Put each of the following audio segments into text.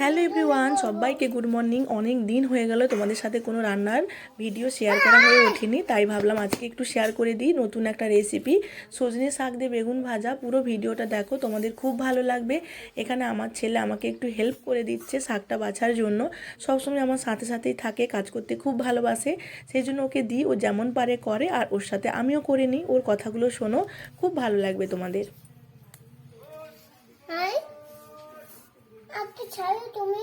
Hello everyone, সবাইকে good morning. অনেক দিন হয়ে গেল তোমাদের সাথে কোনো রান্নার ভিডিও শেয়ার করা হয়ে ওঠেনি, তাই ভাবলাম আজকে একটু শেয়ার করে দিই নতুন একটা রেসিপি সজনে শাক দিয়ে বেগুন ভাজা, পুরো ভিডিওটা দেখো, তোমাদের খুব ভালো লাগবে। এখানে আমার ছেলে আমাকে একটু হেল্প করে দিচ্ছে শাকটা বাছার জন্য। সবসময় আমার সাথে সাথেই থাকে, কাজ করতে খুব ভালোবাসে। সেই জন্য ওকে দিই, ও যেমন পারে করে, আর ওর সাথে আমিও করে নিই। ওর কথাগুলো শোনো, খুব ভালো লাগবে তোমাদের। আপনি ছাড়ো তুমি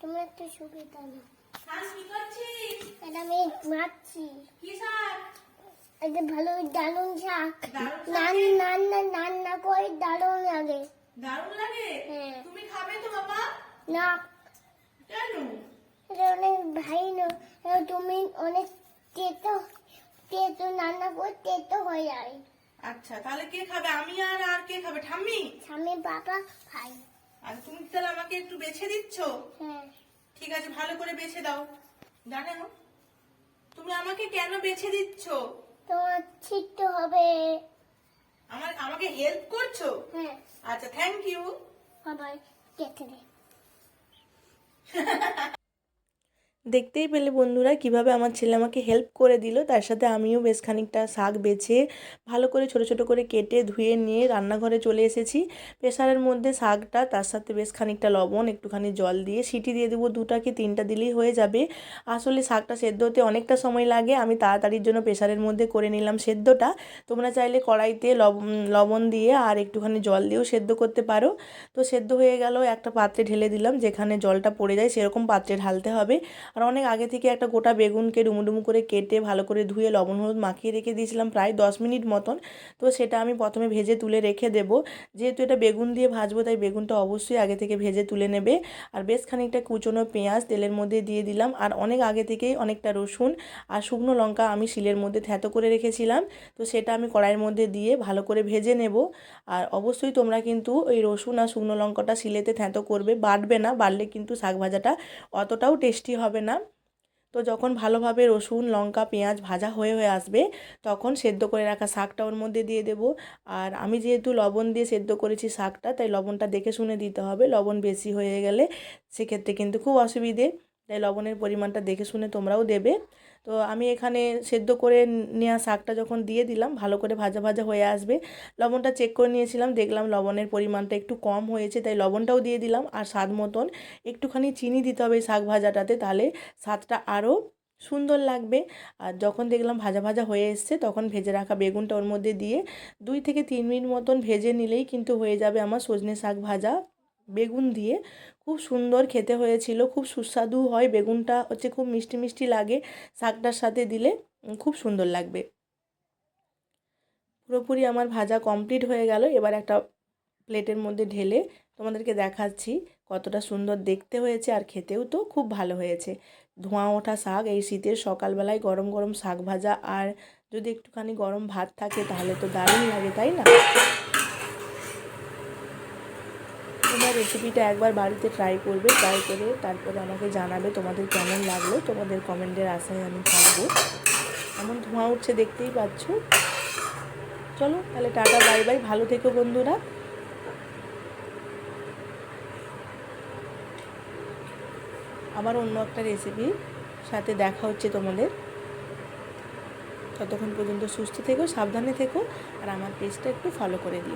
তুমি একটু সুবিধা না। এটা আমি মারছি এটা ভালো দারুণ শাক। নান নান না নান না করে দারুণ লাগে। হ্যাঁ। তুমি খাবে তো বাবা? না। কেন? এটা অনেক ভাই না। তুমি অনেক তেতো। তেতো রান্না করে তেতো হয়ে যায়। আচ্ছা তাহলে কে খাবে? আমি আর আর কে খাবে? ঠাম্মি? স্বামী বাবা ভাই। আর তুমি তাহলে আমাকে একটু বেছে দিচ্ছ? হ্যাঁ। ঠিক আছে ভালো করে বেছে দাও। জানো তুমি আমাকে কেন বেছে দিচ্ছ? তোমার ছিটতে হবে। আমার আমাকে হেল্প করছ? হ্যাঁ। আচ্ছা থ্যাংক ইউ সবাই কেটে দে। দেখতেই পেলে বন্ধুরা কীভাবে আমার ছেলে আমাকে হেল্প করে দিল। তার সাথে আমিও বেশ খানিকটা শাক বেছে, ভালো করে ছোট ছোট করে কেটে, ধুয়ে নিয়ে রান্নাঘরে চলে এসেছি। প্রেসারের মধ্যে শাকটা, তার সাথে বেশ খানিকটা লবণ, একটুখানি জল দিয়ে সিটি দিয়ে দেবো। দুটা কি তিনটা দিলেই হয়ে যাবে। আসলে শাকটা সেদ্ধ হতে অনেকটা সময় লাগে। আমি তাড়াতাড়ির জন্য প্রেসারের মধ্যে করে নিলাম সেদ্ধটা। তোমরা চাইলে কড়াইতে লবণ দিয়ে আর একটুখানি জল দিয়েও সেদ্ধ করতে পারো। তো সেদ্ধ হয়ে গেল, একটা পাত্রে ঢেলে দিলাম। যেখানে জলটা পড়ে যায় সেরকম পাত্রে ঢালতে হবে। আর অনেক আগে থেকে একটা গোটা বেগুনকে ডুমুডুমু করে কেটে ভালো করে ধুয়ে লবণ, হলুদ মাখিয়ে রেখে দিয়েছিলাম প্রায় দশ মিনিট মতন। তো সেটা আমি প্রথমে ভেজে তুলে রেখে দেব। যেহেতু এটা বেগুন দিয়ে ভাজবো, তাই বেগুনটা অবশ্যই আগে থেকে ভেজে তুলে নেবে। আর বেশ খানিকটা কুচনো পেঁয়াজ তেলের মধ্যে দিয়ে দিলাম। আর অনেক আগে থেকেই অনেকটা রসুন আর শুকনো লঙ্কা আমি শিলের মধ্যে থ্যাতো করে রেখেছিলাম। তো সেটা আমি কড়াইয়ের মধ্যে দিয়ে ভালো করে ভেজে নেব। আর অবশ্যই তোমরা কিন্তু ওই রসুন আর শুকনো লঙ্কাটা শিলেতে থ্যাতো করবে। বাটবে না বাড়লে কিন্তু শাক ভাজাটা অতটাও টেস্টি হবে না। তো যখন ভালোভাবে রসুন, লঙ্কা, পেঁয়াজ ভাজা হয়ে হয়ে আসবে, তখন সেদ্ধ করে রাখা শাকটা ওর মধ্যে দিয়ে দেব। আর আমি যেহেতু লবণ দিয়ে সেদ্ধ করেছি শাকটা, তাই লবণটা দেখে শুনে দিতে হবে। লবণ বেশি হয়ে গেলে সেক্ষেত্রে কিন্তু খুব অসুবিধে। তাই লবণের পরিমাণটা দেখে শুনে তোমরাও দেবে। তো আমি এখানে সেদ্ধ করে নেওয়া শাকটা যখন দিয়ে দিলাম, ভালো করে ভাজা ভাজা হয়ে আসবে। লবণটা চেক করে নিয়েছিলাম, দেখলাম লবণের পরিমাণটা একটু কম হয়েছে, তাই লবণটাও দিয়ে দিলাম। আর স্বাদ মতন একটুখানি চিনি দিতে হবে শাক ভাজাটাতে, তাহলে স্বাদটা আরও সুন্দর লাগবে। আর যখন দেখলাম ভাজা ভাজা হয়ে এসছে, তখন ভেজে রাখা বেগুনটা ওর মধ্যে দিয়ে দুই থেকে তিন মিনিট মতন ভেজে নিলেই কিন্তু হয়ে যাবে আমার সজনে শাক ভাজা। বেগুন দিয়ে। খুব সুন্দর খেতে হয়েছিল, খুব সুস্বাদু হয় বেগুনটা, হচ্ছে খুব মিষ্টি মিষ্টি লাগে, শাকটার সাথে দিলে খুব সুন্দর লাগবে। পুরোপুরি আমার ভাজা কমপ্লিট হয়ে গেল, এবার একটা প্লেটের মধ্যে ঢেলে তোমাদেরকে দেখাচ্ছি কতটা সুন্দর দেখতে হয়েছে আর খেতেও তো খুব ভালো হয়েছে। ধোঁয়া ওঠা শাক, এই শীতের সকালবেলায় গরম গরম শাক ভাজা আর যদি একটুখানি গরম ভাত থাকে তাহলে তো দারুণ লাগে, তাই না তোমরা রেসিপিটা একবার বাড়িতে ট্রাই করবে ট্রাই করে তারপরে আমাকে জানাবে তোমাদের কেমন লাগল, তোমাদের কমেন্টের আশায় আমি থাকব। এমন ধোঁয়া উঠছে দেখতেই পাচ্ছ। চলো তাহলে টাটা বাই বাই ভালো থেকো বন্ধুরা। আবার অন্য একটা রেসিপির সাথে দেখা হচ্ছে তোমাদের। ততক্ষণ পর্যন্ত সুস্থ থেকো, সাবধানে থেকো, আর আমার পেজটা একটু ফলো করে দিও।